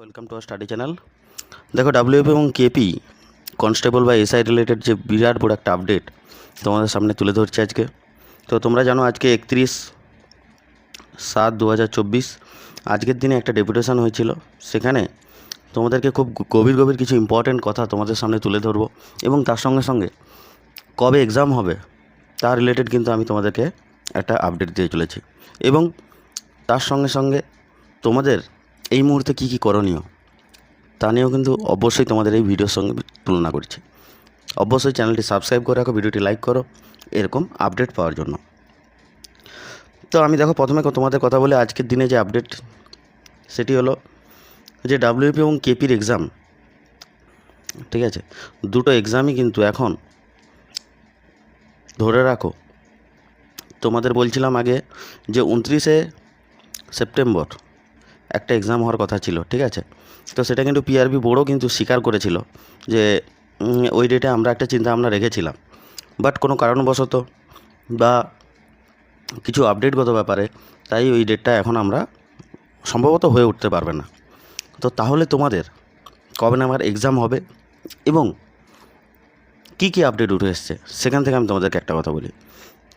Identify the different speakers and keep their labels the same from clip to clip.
Speaker 1: Welcome to R study channel দেখো WP এবং KP constable বা এসআই রিলেটেড যে বিরাট বড় একটা আপডেট তোমাদের সামনে তুলে ধরছি আজকে। তো তোমরা জানো আজকে একত্রিশ সাত দু আজকের দিনে একটা ডেপুটেশন হয়েছিল। সেখানে তোমাদেরকে খুব গভীর গভীর কিছু ইম্পর্টেন্ট কথা তোমাদের সামনে তুলে ধরবো এবং তার সঙ্গে সঙ্গে কবে এক্সাম হবে তার রিলেটেড কিন্তু আমি তোমাদেরকে একটা আপডেট দিয়ে চলেছি। এবং তার সঙ্গে সঙ্গে তোমাদের এই মুহূর্তে কী কী করণীয়, তা নিয়েও কিন্তু অবশ্যই তোমাদের এই ভিডিওর সঙ্গে তুলনা করছি। অবশ্যই চ্যানেলটি সাবস্ক্রাইব করে রাখো, ভিডিওটি লাইক করো, এরকম আপডেট পাওয়ার জন্য। তো আমি দেখো প্রথমে তোমাদের কথা বলে, আজকের দিনে যে আপডেট, সেটি হলো যে ডাব্লিউপি এবং কেপির এক্সাম ঠিক আছে? দুটো এক্সামই কিন্তু এখন ধরে রাখো, তোমাদের বলছিলাম আগে যে উনত্রিশে সেপ্টেম্বর একটা এক্সাম হওয়ার কথা ছিল, ঠিক আছে? তো সেটা কিন্তু পিআরবি বোর্ডও কিন্তু স্বীকার করেছিল যে ওই ডেটে আমরা একটা চিন্তা ভাবনা রেখেছিলাম। বাট কোনো কারণবশত বা কিছু আপডেটগত ব্যাপারে তাই ওই ডেটটা এখন আমরা সম্ভবত হয়ে উঠতে পারবে না। তো তাহলে তোমাদের কবে নামার এক্সাম হবে এবং কী কী আপডেট উঠে এসছে, সেখান থেকে আমি তোমাদেরকে একটা কথা বলি।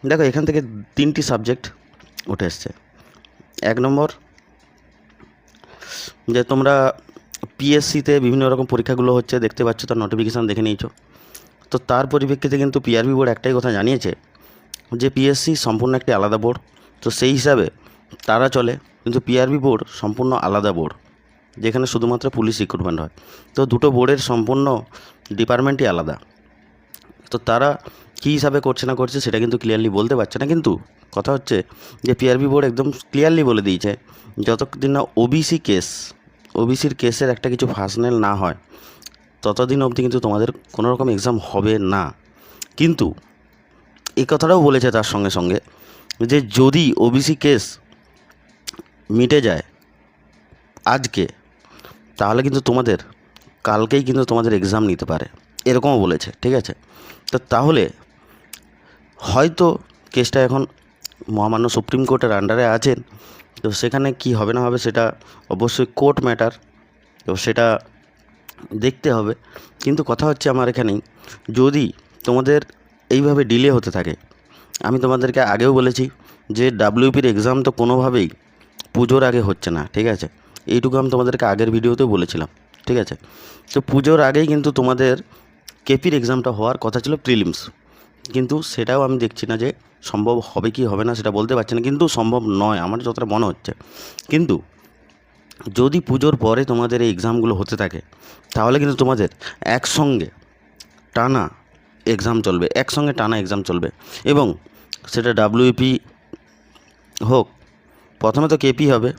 Speaker 1: দেখো, এখান থেকে তিনটি সাবজেক্ট উঠে এসছে। এক নম্বর যে তোমরা পিএসসিতে বিভিন্ন রকম পরীক্ষাগুলো হচ্ছে, দেখতে পাচ্ছ, তার নোটিফিকেশান দেখে নিয়েছো। তো তার পরিপ্রেক্ষিতে কিন্তু পিআরবি বোর্ড একটাই কথা জানিয়েছে যে পিএসসি সম্পূর্ণ একটি আলাদা বোর্ড তো সেই হিসাবে তারা চলে, কিন্তু পিআরবি বোর্ড সম্পূর্ণ আলাদা বোর্ড যেখানে শুধুমাত্র পুলিশ রিক্রুটমেন্ট হয়। তো দুটো বোর্ডের সম্পূর্ণ ডিপার্টমেন্টই আলাদা। তো তারা কী হিসাবে করছে না করছে সেটা কিন্তু ক্লিয়ারলি বলতে পারছে না। কিন্তু কথা হচ্ছে যে পিআরবি বোর্ড একদম ক্লিয়ারলি বলে দিয়েছে, যতদিন না ওবিসি কেস ওবিসির কেসের একটা কিছু ফার্সনেল না হয়, ততদিন অবধি কিন্তু তোমাদের কোনো রকম এক্সাম হবে না। কিন্তু এই কথাটাও বলেছে তার সঙ্গে সঙ্গে যে যদি ওবিসি কেস মিটে যায় আজকে, তাহলে কিন্তু তোমাদের, কালকেই কিন্তু তোমাদের এক্সাম নিতে পারে, এরকমও বলেছে, ঠিক আছে? তো তাহলে হয়তো কেসটা এখন মহামান্য সুপ্রিম কোর্টের আন্ডারে আছেন, তো সেখানে কি হবে না হবে সেটা অবশ্যই কোর্ট ম্যাটার, তো সেটা দেখতে হবে। কিন্তু কথা হচ্ছে আমার এখানেই, যদি তোমাদের এইভাবে ডিলে হতে থাকে, আমি তোমাদেরকে আগেও বলেছি যে ডাব্লিউপির এক্সাম তো কোনোভাবেই পুজোর আগে হচ্ছে না, ঠিক আছে? এইটুকু আমি তোমাদেরকে আগের ভিডিওতেও বলেছিলাম, ঠিক আছে? তো পুজোর আগেই কিন্তু তোমাদের কেপির এক্সামটা হওয়ার কথা ছিল প্রিলিমস। কিন্তু সেটাও আমি দেখছি না যে সম্ভব হবে কি হবে না সেটা বলতে পারছি না, কিন্তু সম্ভব নয়, আমার যতটা মনে হচ্ছে। কিন্তু যদি পুজোর পরে তোমাদের এই এক্সামগুলো হতে থাকে, তাহলে কিন্তু তোমাদের একসঙ্গে টানা এক্সাম চলবে, একসঙ্গে টানা এক্সাম চলবে। এবং সেটা ডাব্লিউপি হোক, প্রথমে তো কেপি হবে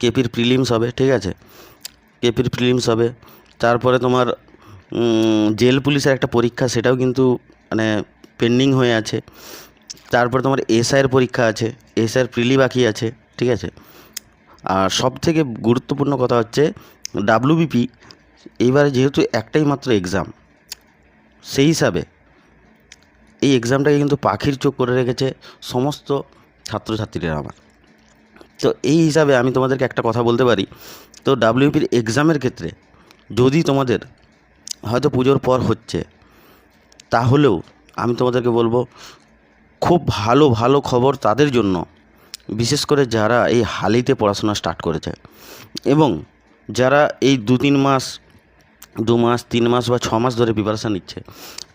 Speaker 1: কেপির প্রিলিমস হবে, ঠিক আছে? কেপির প্রিলিমস হবে, তারপরে তোমার জেল পুলিশের একটা পরীক্ষা, সেটাও কিন্তু মানে পেন্ডিং হয়ে আছে। তারপরে তোমার এসআইয়ের পরীক্ষা আছে এসআইয়ের প্রিলি বাকি আছে, ঠিক আছে? আর সব থেকে গুরুত্বপূর্ণ কথা হচ্ছে ডাব্লিউবিপি এইবারে যেহেতু একটাই মাত্র এক্সাম সেই হিসাবে এই এক্সামটাকে কিন্তু পাখির চোখ করে রেখেছে সমস্ত ছাত্রছাত্রীরা আমার। তো এই হিসাবে আমি তোমাদেরকে একটা কথা বলতে পারি, তো ডাব্লিউপির এক্সামের ক্ষেত্রে যদি তোমাদের হয়তো পুজোর পর হচ্ছে তাহলেও আমি তোমাদেরকে বলব, খুব ভালো ভালো খবর তাদের জন্য, বিশেষ করে যারা এই হালিতে পড়াশোনা স্টার্ট করেছে। এবং যারা এই দু তিন মাস, দু মাস, তিন মাস বা ছ মাস ধরে প্রিপারেশান নিচ্ছে,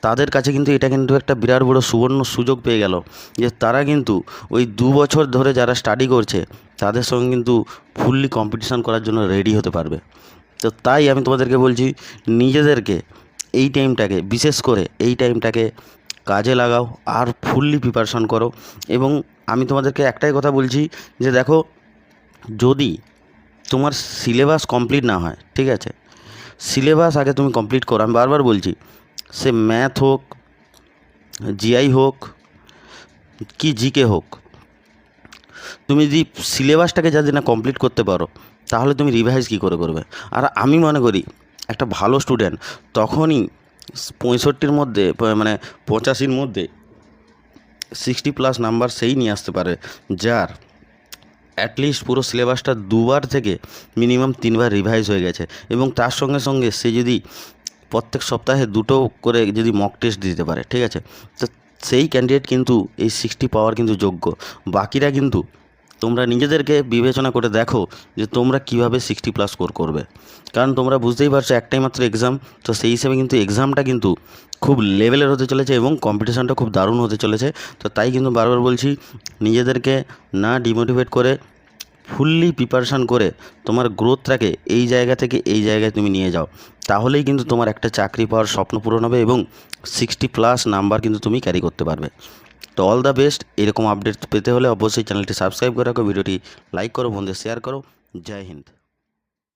Speaker 1: তাদের কাছে কিন্তু এটা কিন্তু একটা বিরাট বড় সুবর্ণ সুযোগ পেয়ে গেল যে তারা কিন্তু ওই দু বছর ধরে যারা স্টাডি করছে, তাদের সঙ্গে কিন্তু ফুললি কম্পিটিশান করার জন্য রেডি হতে পারবে। তো তাই আমি তোমাদেরকে বলছি, নিজেদেরকে এই টাইমটাকে, বিশেষ করে এই টাইমটাকে কাজে লাগাও আর ফুললি প্রিপারেশান করো। এবং আমি তোমাদেরকে একটাই কথা বলছি যে দেখো, যদি তোমার সিলেবাস কমপ্লিট না হয়, ঠিক আছে? সিলেবাস আগে তুমি কমপ্লিট করো। আমি বারবার বলছি, সে ম্যাথ হোক জিআই হোক, কি জিকে হোক, তুমি যদি সিলেবাসটাকে যদি না কমপ্লিট করতে পারো, তাহলে তুমি রিভাইজ কী করে করবে? আর আমি মনে করি একটা ভালো স্টুডেন্ট তখনই পঁয়ষট্টির মধ্যে মানে পঁচাশির মধ্যে সিক্সটি প্লাস নাম্বার সেই নিয়ে আসতে পারে, যার অ্যাটলিস্ট পুরো সিলেবাসটা দুবার থেকে মিনিমাম তিনবার রিভাইজ হয়ে গেছে এবং তার সঙ্গে সঙ্গে সে যদি প্রত্যেক সপ্তাহে দুটো করে যদি মক টেস্ট দিতে পারে, ঠিক আছে? তো সেই ক্যান্ডিডেট কিন্তু এই সিক্সটি পাওয়ার কিন্তু যোগ্য। বাকিরা কিন্তু তোমরা নিজেদেরকে বিবেচনা করে দেখো যে তোমরা কীভাবে সিক্সটি প্লাস স্কোর করবে। কারণ তোমরা বুঝতেই পারছ একটাই মাত্র এক্সাম তো সেই হিসেবে কিন্তু এক্সামটা কিন্তু খুব লেভেলের হতে চলেছে এবং কম্পিটিশানটা খুব দারুণ হতে চলেছে। তো তাই কিন্তু বারবার বলছি, নিজেদেরকে না ডিমোটিভেট করে ফুললি প্রিপারেশান করে তোমার গ্রোথটাকে এই জায়গা থেকে এই জায়গায় তুমি নিয়ে যাও। তাহলেই কিন্তু তোমার একটা চাকরি পাওয়ার স্বপ্ন পূরণ হবে এবং সিক্সটি প্লাস নাম্বার কিন্তু তুমি ক্যারি করতে পারবে। তো অল দ্য বেস্ট এরকম আপডেট পেতে হলে অবশ্যই চ্যানেলটি সাবস্ক্রাইব করে রাখো ভিডিওটি লাইক করো বন্ধু শেয়ার করো। জয় হিন্দ।